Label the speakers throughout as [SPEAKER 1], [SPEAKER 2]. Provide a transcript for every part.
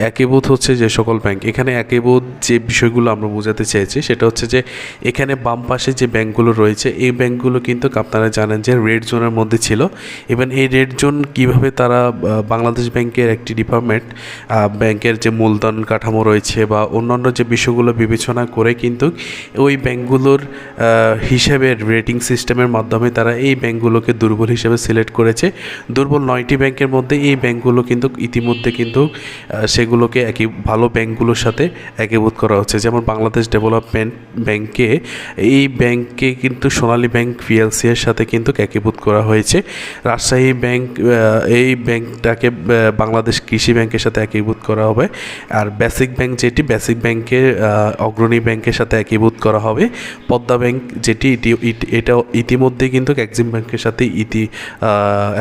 [SPEAKER 1] একীভূত হচ্ছে যে সকল ব্যাংক এখানে একীভূত যে বিষয়গুলো আমরা বোঝাতে চেয়েছি সেটা হচ্ছে যে এখানে বাম পাশে যে ব্যাংকগুলো রয়েছে এই ব্যাংকগুলো কিন্তু আপনারা জানেন যে রেড জোনের মধ্যে ছিল। ইভেন এই রেড জোন কীভাবে তারা বাংলাদেশ ব্যাংকের একটি ডিপার্টমেন্ট ব্যাংকের যে মূলধন কাঠামো রয়েছে বা অন্যান্য যে বিষয়গুলো বিবেচনা করে কিন্তু ওই ব্যাংকগুলোর আহ, হিসেবের রেটিং সিস্টেমের মাধ্যমে তারা এই ব্যাংকগুলোকে দুর্বল হিসেবে সিলেক্ট করেছে। দুর্বল নয়টি ব্যাংকের মধ্যে এই ব্যাংকগুলো কিন্তু ইতিমধ্যে কিন্তু আহ, সেগুলোকে একই ভালো ব্যাংকগুলোর সাথে একীভূত করা হচ্ছে। যেমন বাংলাদেশ ডেভেলপমেন্ট ব্যাংকে এই ব্যাংকে কিন্তু সোনালী ব্যাংক পিএলসি এর সাথে কিন্তু একীভূত করা হয়েছে। রাজশাহী ব্যাংক এই ব্যাংকটাকে বাংলাদেশ কৃষি ব্যাংকের সাথে একীভূত করা হবে। আর বেসিক ব্যাংক যেটি বেসিক ব্যাংকের আহ, অগ্রণী ব্যাংকের সাথে একীভূত করা হবে। পদ্মা ব্যাংক যেটি এটা ইতিমধ্যে কিন্তু এক্সিম ব্যাংকের সাথে ইতি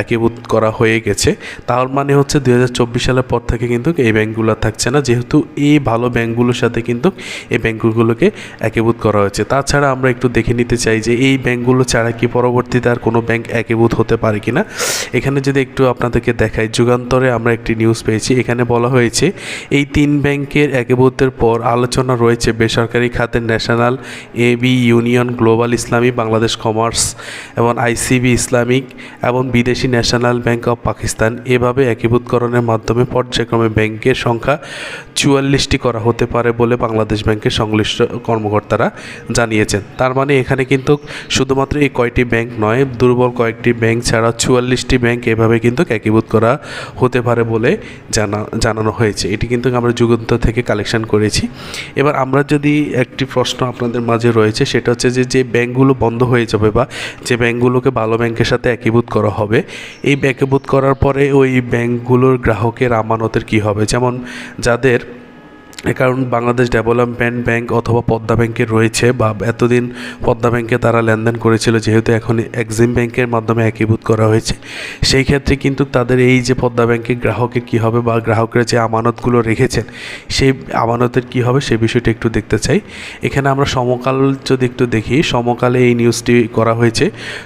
[SPEAKER 1] একীভূত করা হয়ে গেছে। তার মানে হচ্ছে দু হাজার চব্বিশ সালের পর থেকে কিন্তু এই ব্যাংকগুলো থাকছে না, যেহেতু এই ভালো ব্যাংকগুলোর সাথে কিন্তু এই ব্যাংকগুলোকে একীভূত করা হয়েছে। তাছাড়া আমরা একটু দেখে নিতে চাই যে এই ব্যাংকগুলো ছাড়া কি পরবর্তীতে আর কোনো ব্যাংক একীভূত হতে পারে কিনা এখানে যদি একটু আপনাদেরকে দেখাই, যুগান্তরে আমরা একটি নিউজ পেয়েছি। এখানে বলা হয়েছে, এই তিন ব্যাংকের একীভূতের পর আলোচনা রয়েছে বেসরকারি খাতের national AB Union, Global Islami, Bangladesh Commerce এবং আইসিবি ইসলামিক এবং বিদেশি ন্যাশনাল ব্যাংক অফ পাকিস্তান। এভাবে একীভূতকরণের মাধ্যমে পর্যায়ক্রমে ব্যাংকের সংখ্যা চুয়াল্লিশটি করা হতে পারে বলে বাংলাদেশ ব্যাংকের সংশ্লিষ্ট কর্মকর্তারা জানিয়েছেন। তার মানে এখানে কিন্তু শুধুমাত্র এই কয়টি ব্যাংক নয়, দুর্বল কয়েকটি ব্যাংক ছাড়া চুয়াল্লিশটি ব্যাংক এভাবে কিন্তু একীভূত করা হতে পারে বলে জানা, জানানো হয়েছে। এটি কিন্তু আমরা যুগান্ত থেকে কালেকশন করেছি। এবার আমরা যদি একটি প্রশ্ন আপনাদের মাঝে রয়েছে, সেটা হচ্ছে যে যে ব্যাংকগুলো বন্ধ হয়ে যাবে বা যে ব্যাংকগুলোকে ভালো ব্যাংকের সাথে একীভূত করা হবে, এই একীভূত করার পরে ওই ব্যাংকগুলোর গ্রাহকের আমানতের কি হবে? যেমন যাদের কারণ বাংলাদেশ ডেভেলপমেন্ট ব্যাংক অথবা পদ্মা ব্যাংকে রয়েছে বা এতদিন পদ্মা ব্যাংকে তারা লেনদেন করেছিল, যেহেতু এখন এক্সিম ব্যাংকের মাধ্যমে একীভূত করা হয়েছে। সেই ক্ষেত্রে কিন্তু তাদের এই যে পদ্মা ব্যাংকের গ্রাহকের কী হবে বা গ্রাহকরা যে আমানতগুলো রেখেছেন, সেই আমানতের কী হবে সেই বিষয়টি একটু দেখতে চাই। এখানে আমরা সমকাল যদি একটু দেখি, সমকালে এই নিউজটি করা হয়েছে।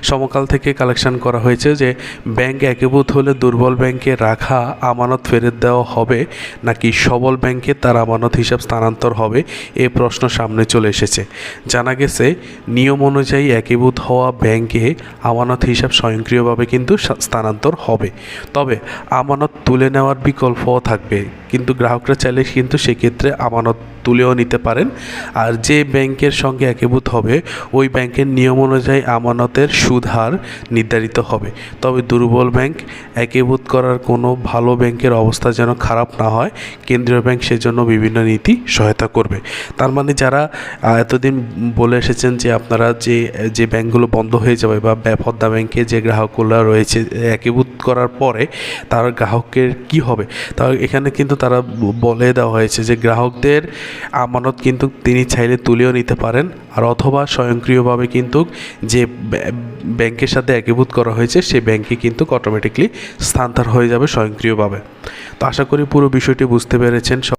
[SPEAKER 1] সমকাল থেকে কালেকশন করা হয়েছে যে ব্যাংক একীভূত হলে দুর্বল ব্যাংকে রাখা আমানত ফেরত দেওয়া হবে, নাকি সবল ব্যাংকে তার আমানত হিসাব স্থানান্তর হবে এ প্রশ্ন সামনে চলে এসেছে। জানা গেছে, নিয়ম অনুযায়ী একীভূত হওয়া ব্যাংকে আমানত হিসাব স্বয়ংক্রিয়ভাবে কিন্তু স্থানান্তর হবে। তবে আমানত তুলে নেওয়ার বিকল্পও থাকবে। কিন্তু গ্রাহকরা চাইলে কিন্তু সেক্ষেত্রে আমানত তুলেও নিতে পারেন। আর যে ব্যাংকের সঙ্গে একীভূত হবে, ওই ব্যাংকের নিয়ম অনুযায়ী আমানতের সুদ হার নির্ধারিত হবে। তবে দুর্বল ব্যাংক একীভূত করার কোনো ভালো ব্যাংকের অবস্থা যেন খারাপ না হয়, কেন্দ্রীয় ব্যাংক সেজন্য বিভিন্ন নীতি সহায়তা করবে। তার মানে যারা এতদিন বলে এসেছেন যে আপনারা যে যে ব্যাংকগুলো বন্ধ হয়ে যাবে বা পদ্মা ব্যাংকে যে গ্রাহকগুলো রয়েছে, একীভূত করার পরে তার গ্রাহকের কি হবে? তা এখানে কিন্তু তারা বলে দেওয়া হয়েছে যে গ্রাহকদের আমানত কিন্তু তিনি চাইলে তুলেও নিতে পারেন, আর অথবা স্বয়ংক্রিয়ভাবে কিন্তু যে ব্য- ব্যাংকের সাথে একীভূত করা হয়েছে, সেই ব্যাংকে কিন্তু অটোমেটিকলি স্থানান্তর হয়ে যাবে স্বয়ংক্রিয়ভাবে। তো আশা করি পুরো বিষয়টি বুঝতে পেরেছেন।